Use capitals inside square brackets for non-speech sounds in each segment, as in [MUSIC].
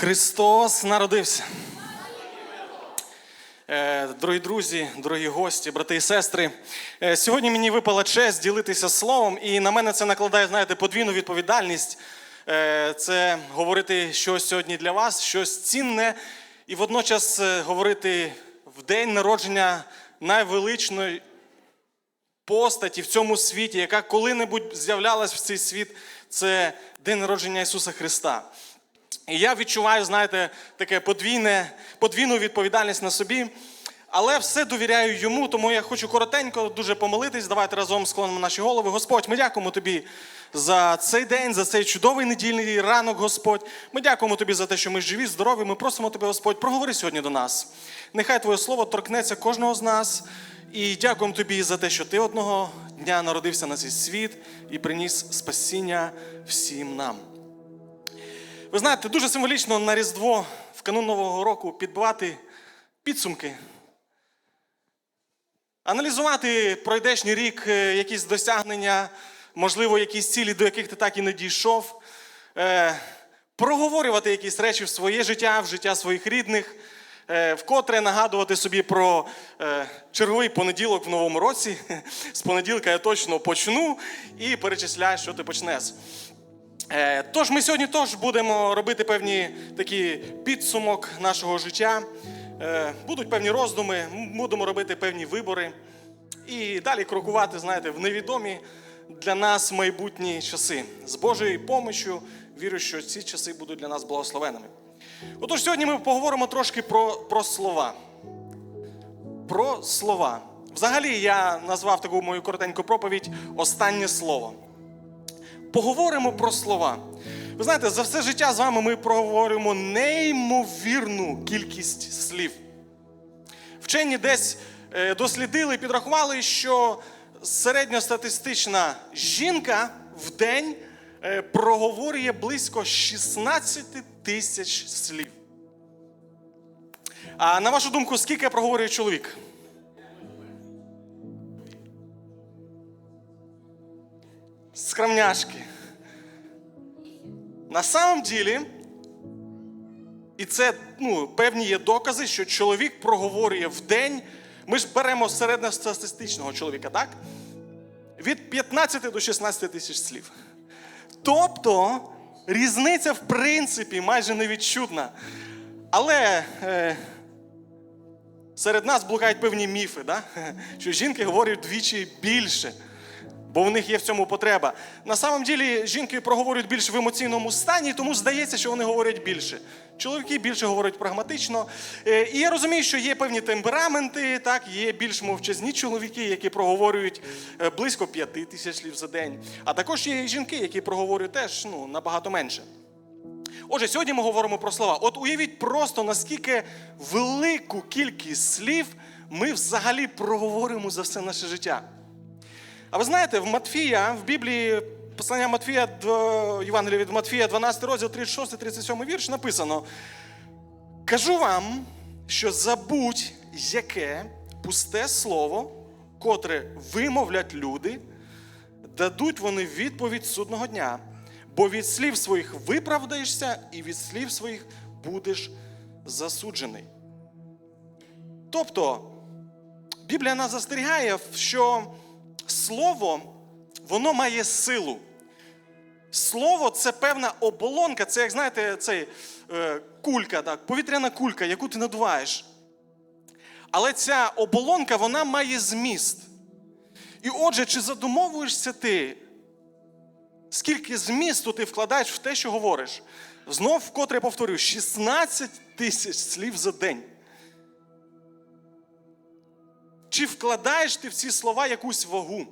Христос народився. Е, Дорогі друзі, дорогі гості, брати і сестри, е, сьогодні мені випала честь ділитися словом, і на мене це накладає, знаєте, подвійну відповідальність. Е, Це говорити щось сьогодні для вас, щось цінне, і водночас говорити в день народження найвеличної постаті в цьому світі, яка коли-небудь з'являлась в цей світ, це день народження Ісуса Христа. І я відчуваю, знаєте, таке подвійне, подвійну відповідальність на собі, але все довіряю йому, тому я хочу коротенько дуже помолитись. Давайте разом склонимо наші голови. Господь, ми дякуємо тобі за цей день, за цей чудовий недільний ранок, Господь. Ми дякуємо тобі за те, що ми живі, здорові. Ми просимо тебе, Господь, проговори сьогодні до нас. Нехай Твоє слово торкнеться кожного з нас. І дякуємо тобі за те, що ти одного дня народився на цей світ і приніс спасіння всім нам. Ви знаєте, дуже символічно на Різдво в канун Нового року підбивати підсумки, аналізувати пройдешній рік, е, якісь досягнення, можливо, якісь цілі, до яких ти так і не дійшов, е, проговорювати якісь речі в своє життя, в життя своїх рідних, е, вкотре нагадувати собі про черговий понеділок в новому році. [LAUGHS] З понеділка я точно почну і перечисляю, що ти почнеш. Е, Тож ми сьогодні теж будемо робити певні такі підсумок нашого життя. Е, Будуть певні роздуми, будемо робити певні вибори і далі крокувати, знаєте, в невідомі для нас майбутні часи. З Божою помощю вірю, що ці часи будуть для нас благословенними. Отож, сьогодні ми поговоримо трошки про, про слова. Про слова. Взагалі, я назвав таку мою коротеньку проповідь Останнє слово. Поговоримо про слова. Ви знаєте, за все життя з вами ми проговорюємо неймовірну кількість слів. Вчені десь е, дослідили і підрахували, що середньостатистична жінка в день е, проговорює близько 16 тисяч слів. А на вашу думку, скільки проговорює чоловік? Скромняшки. На самом ділі, і це ну, певні є докази, що чоловік проговорює в день. Ми ж беремо середньостатистичного чоловіка, так? Від 15 до 16 тисяч слів. Тобто різниця, в принципі, майже невідчутна. Але е, серед нас блукають певні міфи, да? що жінки говорять вдвічі більше, бо в них є в цьому потреба. На самом ділі жінки проговорюють більш в емоційному стані, тому здається, що вони говорять більше. Чоловіки більше говорять прагматично. Е, І я розумію, що є певні темпераменти, так, є більш мовчазні чоловіки, які проговорюють е, близько п'яти тисяч слів за день. А також є жінки, які проговорюють теж ну, набагато менше. Отже, сьогодні ми говоримо про слова. От уявіть просто, наскільки велику кількість слів ми взагалі проговоримо за все наше життя. А ви знаєте, в Матфія, в Біблії, послання Матфія, дв- Євангелія від Матфія, 12 розділ, 36-37 вірш написано: Кажу вам, що забудь яке пусте слово, котре вимовлять люди, дадуть вони відповідь судного дня, бо від слів своїх виправдаєшся, і від слів своїх будеш засуджений. Тобто, Біблія нас застерігає, що слово, воно має силу. Слово це певна оболонка, це, як знаєте, цей, е, кулька, так, повітряна кулька, яку ти надуваєш. Але ця оболонка, вона має зміст. І отже, чи задумовуєшся ти, скільки змісту ти вкладаєш в те, що говориш? Знов вкотре повторюю, 16 тисяч слів за день. Чи вкладаєш ти в ці слова якусь вагу?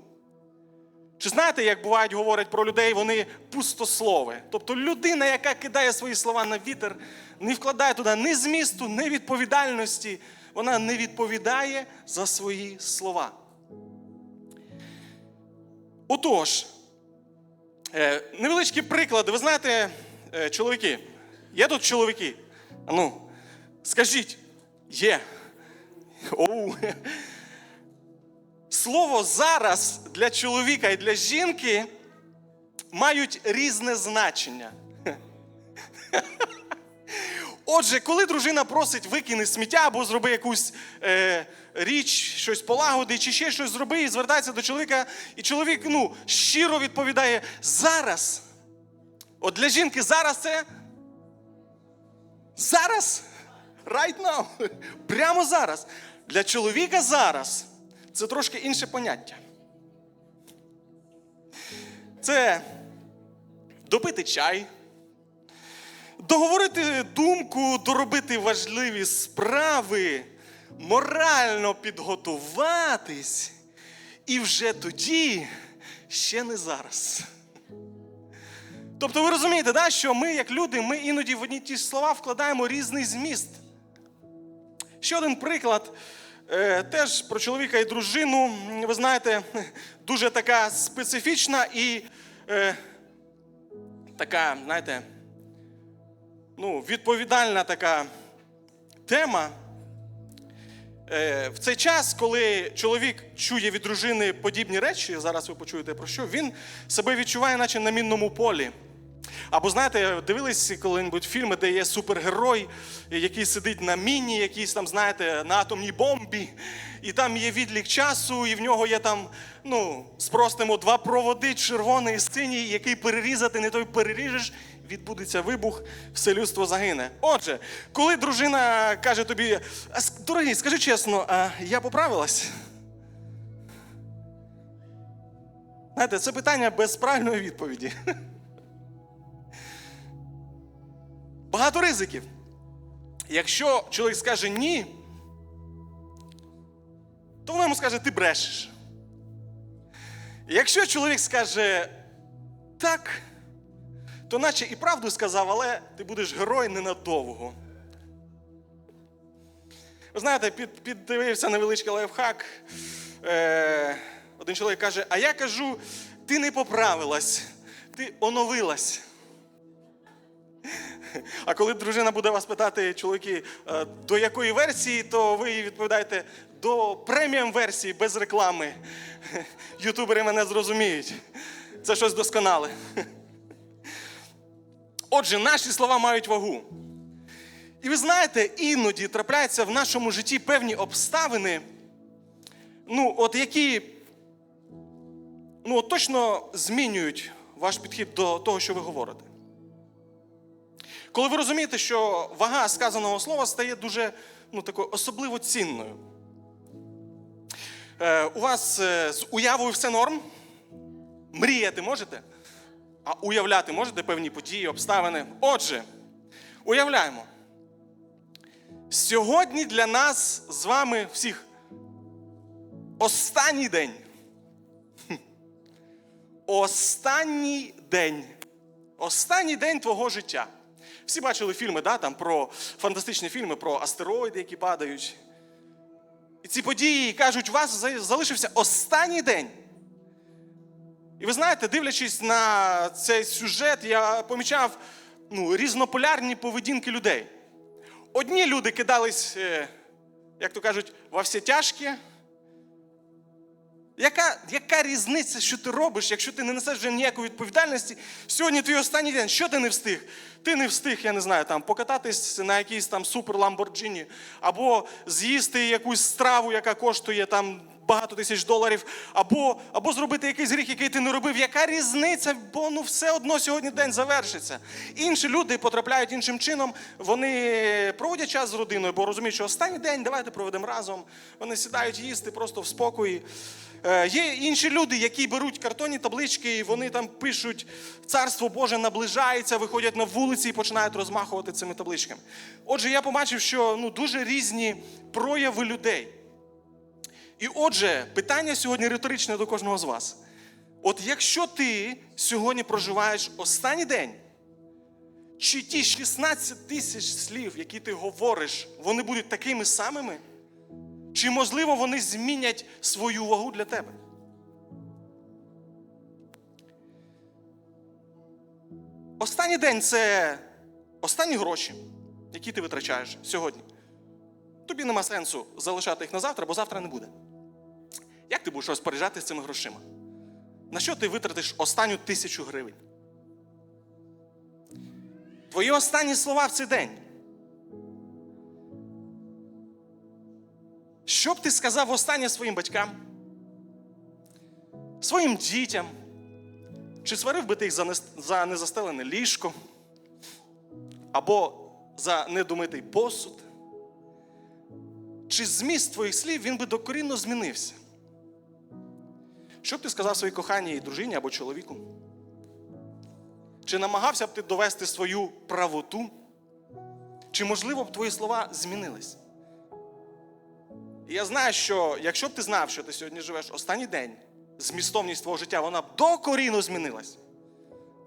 Чи знаєте, як бувають, говорять про людей, вони пустослови? Тобто людина, яка кидає свої слова на вітер, не вкладає туди ні змісту, ні відповідальності, вона не відповідає за свої слова. Отож, е, невеличкі приклади. Ви знаєте, е, чоловіки, є тут чоловіки? Ну, скажіть, є. Оу. Слово зараз для чоловіка і для жінки мають різне значення. Отже, коли дружина просить викини сміття або зроби якусь е, річ, щось полагоди, чи ще щось зроби, і звертається до чоловіка, і чоловік ну, щиро відповідає: зараз. От для жінки зараз це. Зараз. Right now. [LAUGHS] Прямо зараз. Для чоловіка зараз це трошки інше поняття. Це допити чай, договорити думку, доробити важливі справи, морально підготуватись, і вже тоді ще не зараз. Тобто ви розумієте, да, що ми, як люди, ми іноді в одні ті слова вкладаємо різний зміст. Ще один приклад. Е, Теж про чоловіка і дружину. Ви знаєте, дуже така специфічна і е, така, знаєте, ну, відповідальна така тема. Е, В цей час, коли чоловік чує від дружини подібні речі, зараз ви почуєте про що, він себе відчуває, наче на мінному полі. Або знаєте, дивились коли-небудь фільми, де є супергерой, який сидить на міні, якийсь там, знаєте, на атомній бомбі, і там є відлік часу, і в нього є там, ну, спростимо, два проводи, червоний і синій, який перерізати, не той переріжеш, відбудеться вибух, все людство загине. Отже, коли дружина каже тобі, «А, дорогий, скажи чесно, а я поправилась? Знаєте, це питання без правильної відповіді. [LAUGHS] Багато ризиків. Якщо чоловік скаже ні, то вона йому скаже, ти брешеш. Якщо чоловік скаже так, то наче і правду сказав, але ти будеш герой ненадовго. Ви знаєте, під, піддивився невеличкий лайфхак. Е, один чоловік каже: А я кажу, ти не поправилась, ти оновилась. А коли дружина буде вас питати, чоловіки, е, до якої версії, то ви їй відповідаєте до преміум версії без реклами. Ютубери мене зрозуміють. Це щось досконале. Отже, наші слова мають вагу. І ви знаєте, іноді трапляються в нашому житті певні обставини, ну, от які ну, точно змінюють ваш підхід до того, що ви говорите. Коли ви розумієте, що вага сказаного слова стає дуже ну, такою особливо цінною. Е, у вас е, з уявою все норм? Мріяти можете? А уявляти можете певні події, обставини? Отже, уявляємо. Сьогодні для нас з вами всіх останній день. Останній день. Останній день твого життя. Всі бачили фільми, да, там, про фантастичні фільми про астероїди, які падають. І ці події кажуть, у вас залишився останній день. І ви знаєте, дивлячись на цей сюжет, я помічав ну, різнополярні поведінки людей. Одні люди кидались, е, як то кажуть, во всі тяжкі. Яка, яка різниця, що ти робиш, якщо ти не несеш вже ніякої відповідальності? Сьогодні твій останній день, що ти не встиг? Ти не встиг, я не знаю, там покататись на якійсь там супер Ламборджині, або з'їсти якусь страву, яка коштує там багато тисяч доларів, або, або зробити якийсь гріх, який ти не робив. Яка різниця? Бо ну все одно сьогодні день завершиться. Інші люди потрапляють іншим чином, вони проводять час з родиною, бо розуміють, що останній день давайте проведемо разом. Вони сідають їсти просто в спокої. Е, Є інші люди, які беруть картонні таблички, і вони там пишуть Царство Боже наближається, виходять на вулиці і починають розмахувати цими табличками. Отже, я побачив, що ну, дуже різні прояви людей. І отже, питання сьогодні риторичне до кожного з вас. От якщо ти сьогодні проживаєш останній день, чи ті 16 тисяч слів, які ти говориш, вони будуть такими самими? Чи можливо вони змінять свою вагу для тебе? Останній день це останні гроші, які ти витрачаєш сьогодні. Тобі нема сенсу залишати їх на завтра, бо завтра не буде. Як ти будеш розпоряджатися цими грошима? На що ти витратиш останню тисячу гривень? Твої останні слова в цей день. Що б ти сказав востаннє своїм батькам, своїм дітям? Чи сварив би ти їх за за незастелене ліжко? Або за недомитий посуд? Чи зміст твоїх слів він би докорінно змінився? Що б ти сказав своїй коханій дружині або чоловіку? Чи намагався б ти довести свою правоту? Чи, можливо, б твої слова змінились? І я знаю, що якщо б ти знав, що ти сьогодні живеш останній день, змістовність твого життя, вона б докорінно змінилась.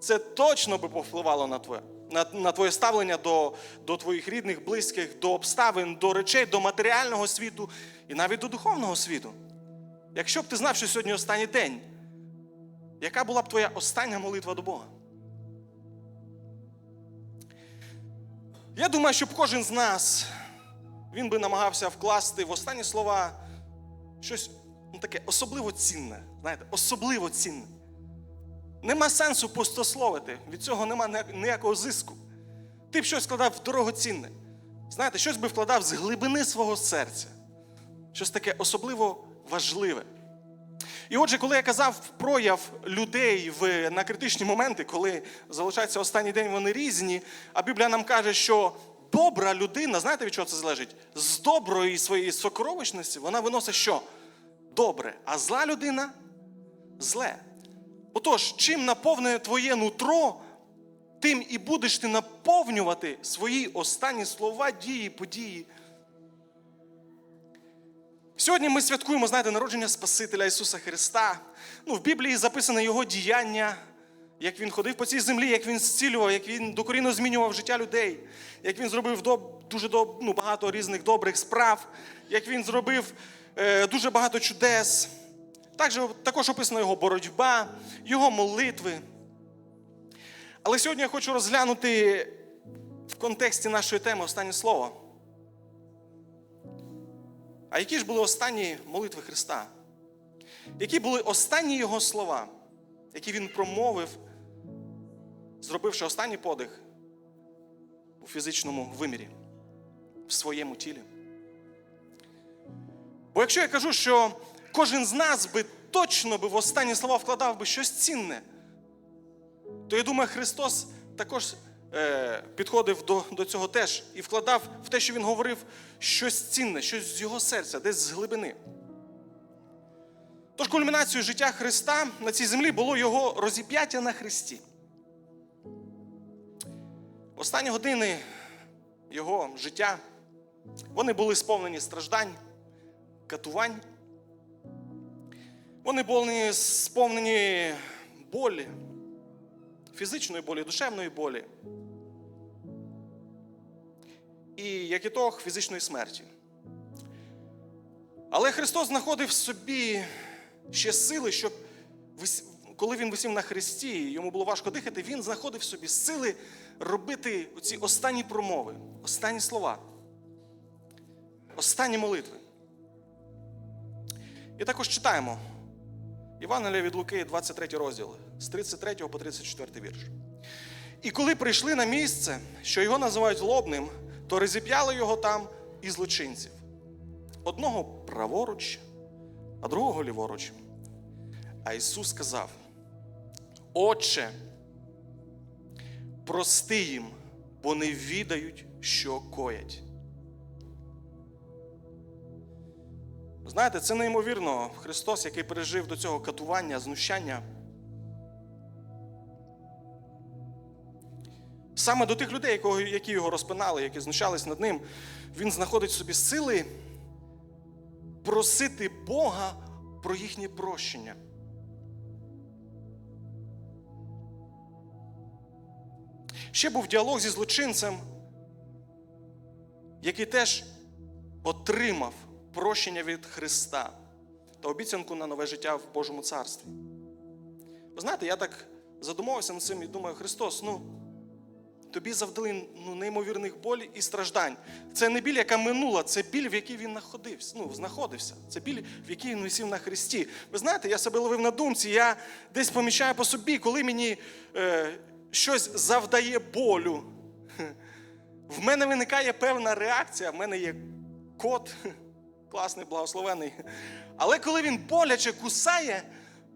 Це точно би повпливало на твоє, на, на твоє ставлення до, до твоїх рідних, близьких, до обставин, до речей, до матеріального світу і навіть до духовного світу. Якщо б ти знав, що сьогодні останній день, яка була б твоя остання молитва до Бога? Я думаю, щоб кожен з нас він би намагався вкласти в останні слова щось ну, таке особливо цінне. Знаєте, особливо цінне. Нема сенсу пустословити, від цього нема ніякого зиску. Ти б щось вкладав в дорогоцінне. Знаєте, щось би вкладав з глибини свого серця. Щось таке особливо важливе. І отже, коли я казав прояв людей в, на критичні моменти, коли залишається останній день, вони різні, а Біблія нам каже, що добра людина, знаєте від чого це залежить? З доброї своєї сокровищності вона виносить що? Добре. А зла людина зле. Отож, чим наповнене твоє нутро, тим і будеш ти наповнювати свої останні слова, дії, події. Сьогодні ми святкуємо, знаєте, народження Спасителя Ісуса Христа. Ну, в Біблії записано Його діяння, як Він ходив по цій землі, як Він зцілював, як Він докорінно змінював життя людей, як Він зробив доб- дуже доб- ну, багато різних добрих справ, як Він зробив е, дуже багато чудес. Також, також описана Його боротьба, Його молитви. Але сьогодні я хочу розглянути в контексті нашої теми останнє слово. А які ж були останні молитви Христа? Які були останні Його слова, які Він промовив, зробивши останній подих у фізичному вимірі, в своєму тілі? Бо якщо я кажу, що кожен з нас би точно би в останні слова вкладав би щось цінне, то я думаю, Христос також е, підходив до, до цього теж і вкладав в те, що він говорив, щось цінне, щось з його серця, десь з глибини. Тож кульмінацією життя Христа на цій землі було його розіп'яття на Христі. Останні години його життя вони були сповнені страждань, катувань. Вони були сповнені болі, фізичної болі, душевної болі. І як ітог фізичної смерті. Але Христос знаходив в собі ще сили, щоб коли він висів на хресті, йому було важко дихати, він знаходив собі сили робити ці останні промови, останні слова, останні молитви. І також читаємо Євангелія від Луки, 23 розділ, з 33 по 34 вірш. І коли прийшли на місце, що його називають лобним, то розіп'яли його там і злочинців. Одного праворуч, а другого ліворуч. А Ісус сказав: Отче, прости їм, бо не відають, що коять. Знаєте, це неймовірно. Христос, який пережив до цього катування, знущання. Саме до тих людей, які його розпинали, які знущались над ним, він знаходить в собі сили просити Бога про їхнє прощення. Ще був діалог зі злочинцем, який теж отримав прощення від Христа та обіцянку на нове життя в Божому царстві. Ви знаєте, я так задумався над цим і думаю, Христос, ну, тобі завдали ну, неймовірних болі і страждань. Це не біль, яка минула, це біль, в якій він знаходився. Ну, знаходився. Це біль, в якій він висів на Христі. Ви знаєте, я себе ловив на думці, я десь помічаю по собі, коли мені е, щось завдає болю. В мене виникає певна реакція, в мене є кот, класний, благословений. Але коли він боляче кусає,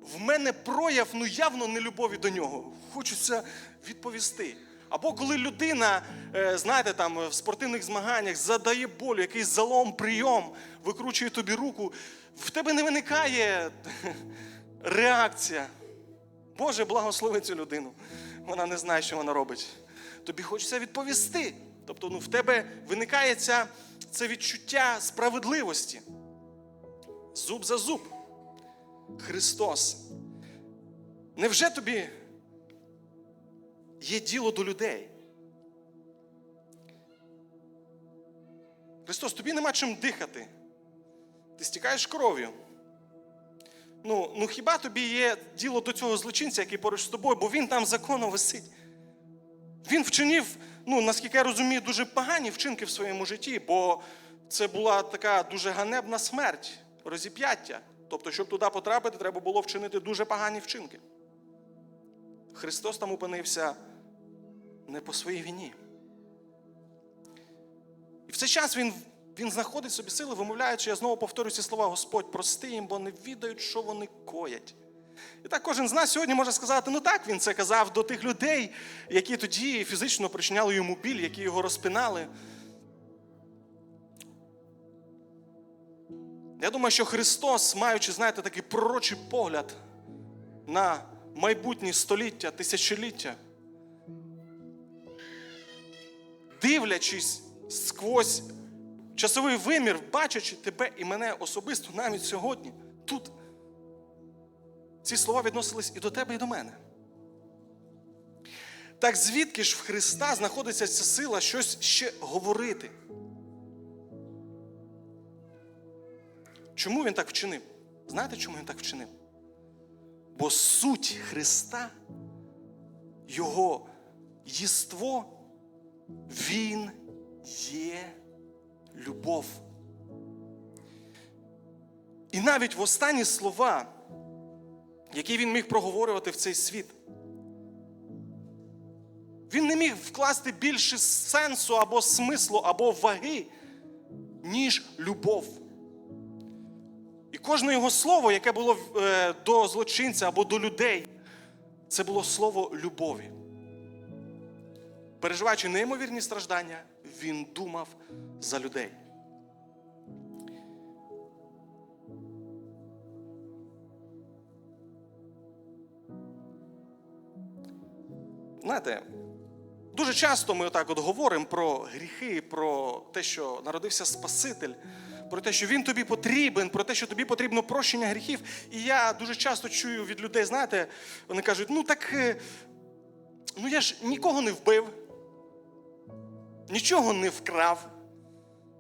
в мене прояв ну явно нелюбові до нього. Хочеться відповісти. Або коли людина, е, знаєте, там в спортивних змаганнях задає болю, якийсь залом, прийом, викручує тобі руку, в тебе не виникає [LAUGHS] реакція. Боже, благослови цю людину. Вона не знає, що вона робить. Тобі хочеться відповісти. Тобто, ну, в тебе виникає ця, це відчуття справедливості. Зуб за зуб. Христос. Невже тобі є діло до людей? Христос, тобі нема чим дихати. Ти стікаєш кров'ю. Ну, ну хіба тобі є діло до цього злочинця, який поруч з тобою, бо він там законно висить. Він вчинив, ну, наскільки я розумію, дуже погані вчинки в своєму житті, бо це була така дуже ганебна смерть, розіп'яття. Тобто, щоб туди потрапити, треба було вчинити дуже погані вчинки. Христос там опинився не по своїй вині. І в цей час він, він знаходить собі сили, вимовляючи, я знову повторюю ці слова, Господь, прости їм, бо не відають, що вони коять. І так кожен з нас сьогодні може сказати, ну так, він це казав до тих людей, які тоді фізично причиняли йому біль, які його розпинали. Я думаю, що Христос, маючи, знаєте, такий пророчий погляд на майбутні століття, тисячоліття, дивлячись сквозь часовий вимір, бачачи тебе і мене особисто навіть сьогодні, тут ці слова відносились і до тебе, і до мене. Так звідки ж в Христа знаходиться ця сила щось ще говорити? Чому він так вчинив? Знаєте, чому він так вчинив? Бо суть Христа, Його єство, Він є любов. І навіть в останні слова, які він міг проговорювати в цей світ, він не міг вкласти більше сенсу або смислу, або ваги, ніж любов. І кожне його слово, яке було е, до злочинця або до людей, це було слово любові. Переживаючи неймовірні страждання, він думав за людей. Знаєте, дуже часто ми отак от говоримо про гріхи, про те, що народився Спаситель, про те, що він тобі потрібен, про те, що тобі потрібно прощення гріхів. І я дуже часто чую від людей, знаєте, вони кажуть, ну так, е, ну я ж нікого не вбив, нічого не вкрав.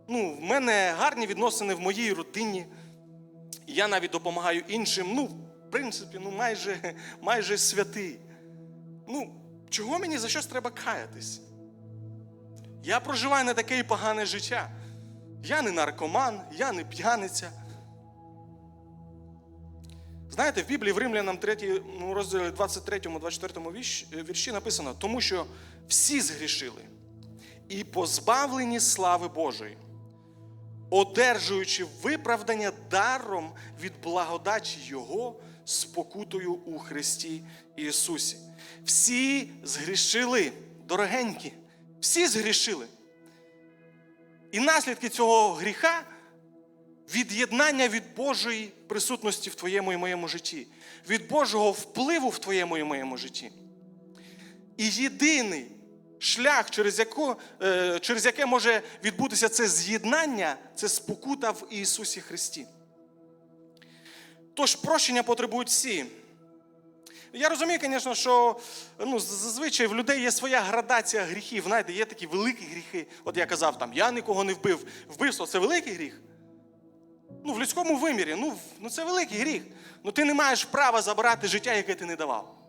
Ну, в мене гарні відносини в моїй родині. Я навіть допомагаю іншим. Ну, в принципі, ну майже, майже святий. Ну, чого мені за щось треба каятись? Я проживаю не таке і погане життя. Я не наркоман, я не п'яниця. Знаєте, в Біблії в Римлянам 3 ну, розділі 23, 24 вірші написано, тому що всі згрішили і позбавлені слави Божої, одержуючи виправдання даром від благодаті Його спокутою у Христі Ісусі. Всі згрішили, дорогенькі, всі згрішили. І наслідки цього гріха від'єднання від Божої присутності в твоєму і моєму житті, від Божого впливу в твоєму і моєму житті. І єдиний шлях, через, яку, е, через яке може відбутися це з'єднання, це спокута в Ісусі Христі. Тож прощення потребують всі. Я розумію, звісно, що ну, зазвичай в людей є своя градація гріхів. Знаєте, є такі великі гріхи. От я казав, там, я нікого не вбив. Вбивство це великий гріх. Ну, в людському вимірі, ну, ну це великий гріх. Ну ти не маєш права забирати життя, яке ти не давав.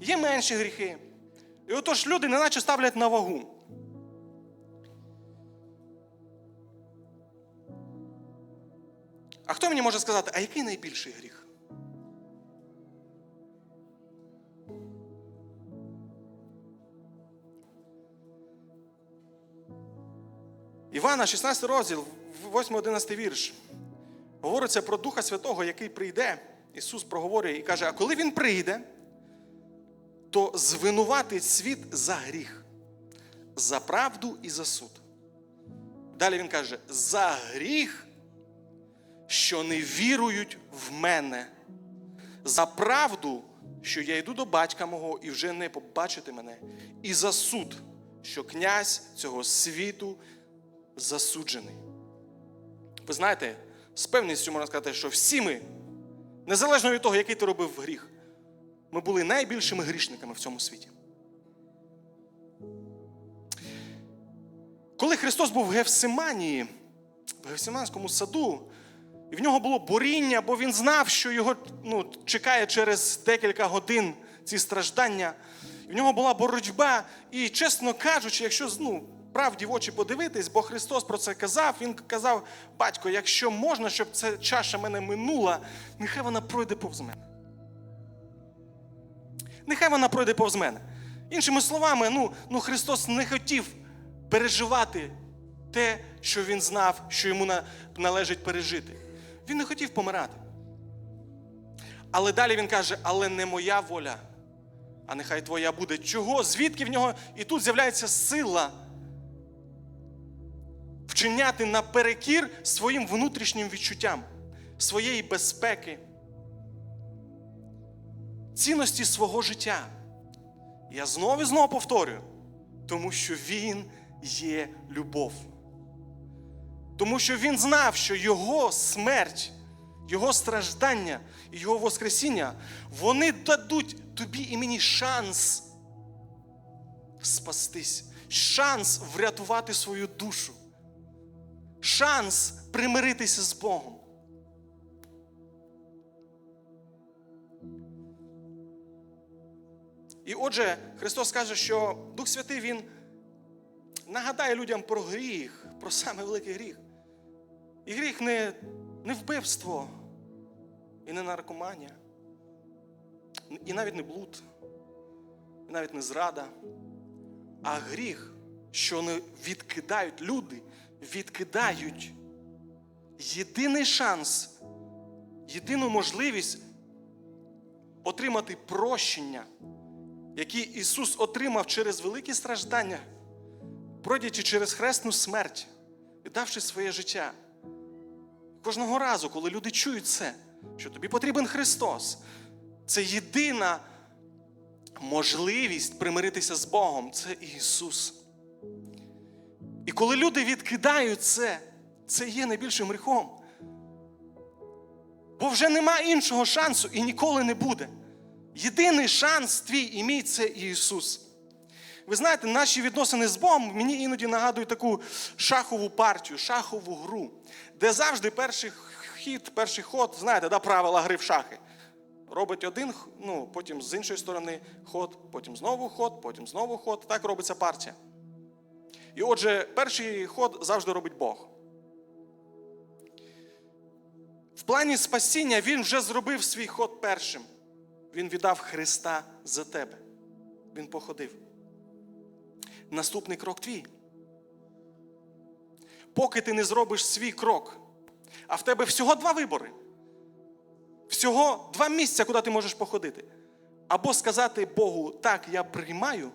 Є менші гріхи. І отож люди неначе ставлять на вагу. А хто мені може сказати, а який найбільший гріх? Івана, 16 розділ, 8-11 вірш. Говориться про Духа Святого, який прийде. Ісус проговорює і каже: а коли Він прийде, то звинуватить світ за гріх, за правду і за суд. Далі він каже: за гріх, що не вірують в мене, за правду, що я йду до батька мого і вже не побачите мене, і за суд, що князь цього світу засуджений. Ви знаєте, з певністю можна сказати, що всі ми, незалежно від того, який ти робив гріх, ми були найбільшими грішниками в цьому світі. Коли Христос був в Гефсиманії, в Гефсиманському саду, і в нього було боріння, бо він знав, що його ну, чекає через декілька годин ці страждання. І в нього була боротьба. І, чесно кажучи, якщо ну, правді в очі подивитись, бо Христос про це казав, Він казав, батько, якщо можна, щоб ця чаша мене минула, нехай вона пройде повз мене. Нехай вона пройде повз мене. Іншими словами, ну, ну Христос не хотів переживати те, що він знав, що йому на- належить пережити. Він не хотів помирати. Але далі він каже: але не моя воля, а нехай твоя буде. Чого? Звідки в нього? І тут з'являється сила вчиняти наперекір своїм внутрішнім відчуттям, своєї безпеки, цінності свого життя. Я знову і знову повторюю, тому що він є любов. Тому що він знав, що його смерть, його страждання і його Воскресіння, вони дадуть тобі і мені шанс спастись, шанс врятувати свою душу, шанс примиритися з Богом. І отже, Христос каже, що Дух Святий Він нагадає людям про гріх, про саме великий гріх. І гріх не, не вбивство, і не наркоманія, і навіть не блуд, і навіть не зрада, а гріх, що не відкидають люди, відкидають єдиний шанс, єдину можливість отримати прощення, яке Ісус отримав через великі страждання, пройдячи через хресну смерть, віддавши своє життя. Кожного разу, коли люди чують це, що тобі потрібен Христос, це єдина можливість примиритися з Богом це Ісус. І коли люди відкидають це, це є найбільшим гріхом. Бо вже нема іншого шансу і ніколи не буде. Єдиний шанс твій і мій це Ісус. Ви знаєте, наші відносини з Богом мені іноді нагадують таку шахову партію, шахову гру, де завжди перший хід, перший ход, знаєте, да, правила гри в шахи. Робить один, ну, потім з іншої сторони ход, потім знову ход, потім знову ход. Так робиться партія. І отже, перший ход завжди робить Бог. В плані спасіння він вже зробив свій ход першим. Він віддав Христа за тебе. Він походив. Наступний крок твій. Поки ти не зробиш свій крок, а в тебе всього два вибори. Всього два місця, куди ти можеш походити. Або сказати Богу, так, я приймаю,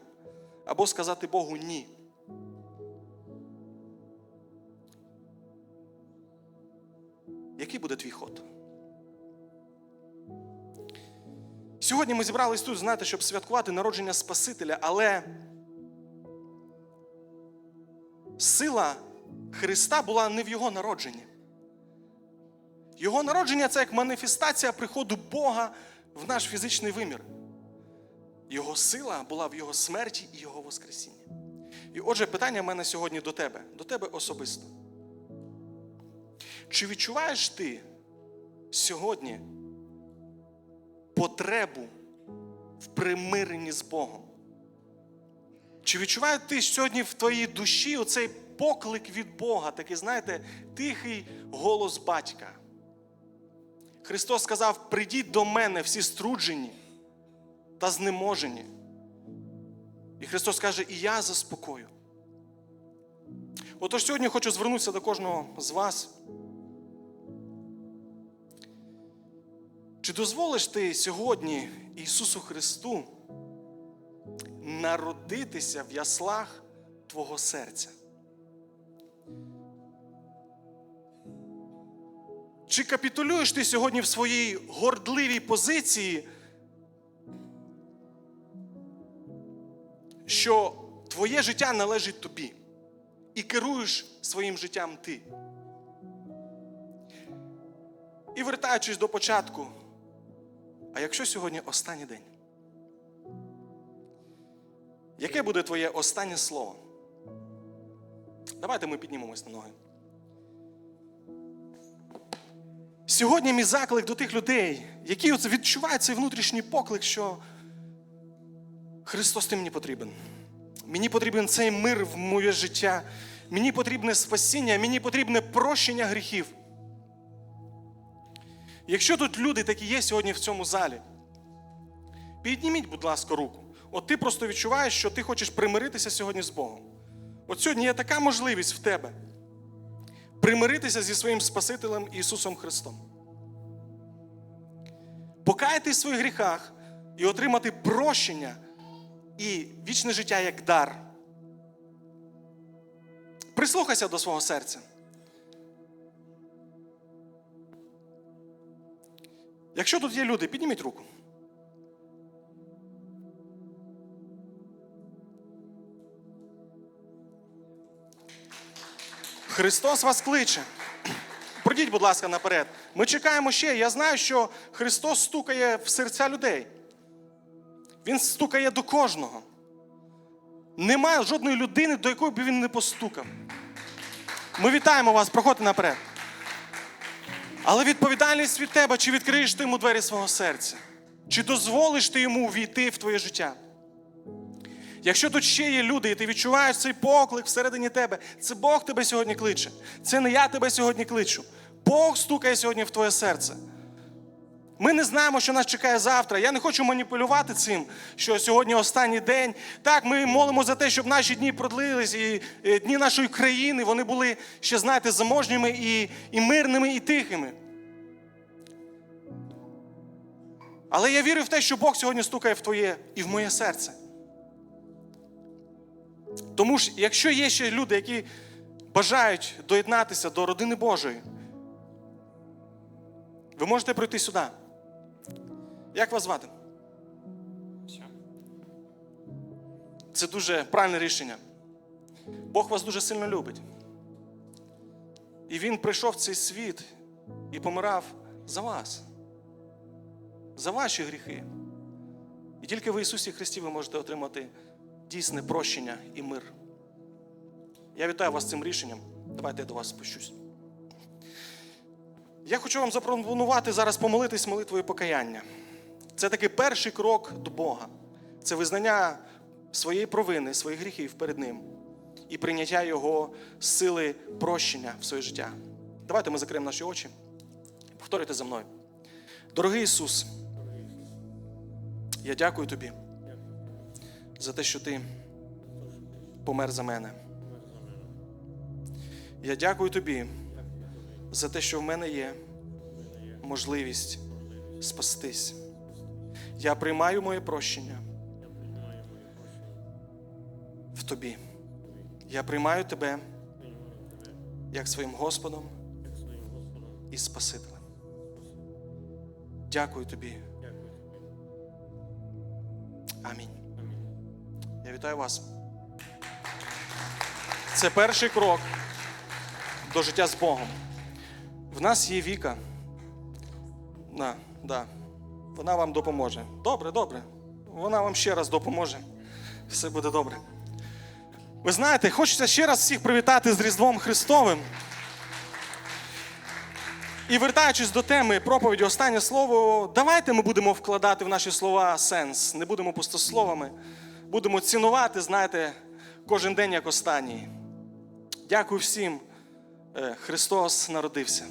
або сказати Богу ні. Який буде твій ход? Сьогодні ми зібрались тут, знаєте, щоб святкувати народження Спасителя, але сила Христа була не в Його народженні. Його народження це як маніфестація приходу Бога в наш фізичний вимір. Його сила була в Його смерті і Його Воскресінні. І отже, питання в мене сьогодні до тебе, до тебе особисто. Чи відчуваєш ти сьогодні потребу в примиренні з Богом? Чи відчуваєш ти сьогодні в твоїй душі оцей поклик від Бога, такий, знаєте, тихий голос батька? Христос сказав: прийдіть до мене всі струджені та знеможені. І Христос каже, і я заспокою. Отож сьогодні хочу звернутися до кожного з вас. Чи дозволиш ти сьогодні Ісусу Христу народитися в яслах твого серця? Чи капітулюєш ти сьогодні в своїй гордливій позиції, що твоє життя належить тобі і керуєш своїм життям ти? І вертаючись до початку, а якщо сьогодні останній день? Яке буде твоє останнє слово? Давайте ми піднімемось на ноги. Сьогодні мій заклик до тих людей, які відчувають цей внутрішній поклик, що Христос ти мені потрібен. Мені потрібен цей мир в моє життя. Мені потрібне спасіння, мені потрібне прощення гріхів. Якщо тут люди такі є сьогодні в цьому залі, підніміть, будь ласка, руку. От ти просто відчуваєш, що ти хочеш примиритися сьогодні з Богом. От сьогодні є така можливість в тебе примиритися зі своїм Спасителем Ісусом Христом. Покаятись в своїх гріхах і отримати прощення і вічне життя як дар. Прислухайся до свого серця. Якщо тут є люди, підніміть руку. Христос вас кличе. Пройдіть, будь ласка, наперед. Ми чекаємо ще. Я знаю, що Христос стукає в серця людей. Він стукає до кожного. Немає жодної людини, до якої б він не постукав. Ми вітаємо вас, проходьте наперед. Але відповідальність від тебе, чи відкриєш ти йому двері свого серця, чи дозволиш ти йому війти в твоє життя. Якщо тут ще є люди, і ти відчуваєш цей поклик всередині тебе, це Бог тебе сьогодні кличе. Це не я тебе сьогодні кличу. Бог стукає сьогодні в твоє серце. Ми не знаємо, що нас чекає завтра. Я не хочу маніпулювати цим, що сьогодні останній день. Так, ми молимо за те, щоб наші дні продлились, і е, дні нашої країни вони були ще, знаєте, заможніми і, і мирними, і тихими. Але я вірю в те, що Бог сьогодні стукає в твоє і в моє серце. Тому ж, якщо є ще люди, які бажають доєднатися до родини Божої, ви можете прийти сюди. Як вас звати? Це дуже правильне рішення. Бог вас дуже сильно любить. І Він прийшов в цей світ і помирав за вас, за ваші гріхи. І тільки в Ісусі Христі ви можете отримати дійсне прощення і мир. Я вітаю вас з цим рішенням. Давайте я до вас спущусь. Я хочу вам запропонувати зараз помолитись молитвою покаяння. Це такий перший крок до Бога. Це визнання своєї провини, своїх гріхів перед Ним і прийняття Його сили прощення в своє життя. Давайте ми закриємо наші очі. Повторюйте за мною. Дорогий Ісус, я дякую Тобі за те, що Ти помер за мене. Я дякую Тобі за те, що в мене є можливість спастись. Я приймаю моє прощення в Тобі. Я приймаю Тебе як своїм Господом і Спасителем. Дякую Тобі. Амінь. Я вітаю вас. Це перший крок до життя з Богом. В нас є Віка. На, да. Вона вам допоможе. Добре, добре. Вона вам ще раз допоможе. Все буде добре. Ви знаєте, хочеться ще раз всіх привітати з Різдвом Христовим. І вертаючись до теми проповіді, останнє слово, давайте ми будемо вкладати в наші слова сенс, не будемо пустословами, будемо цінувати, знаєте, кожен день як останній. Дякую всім. Е, Христос народився.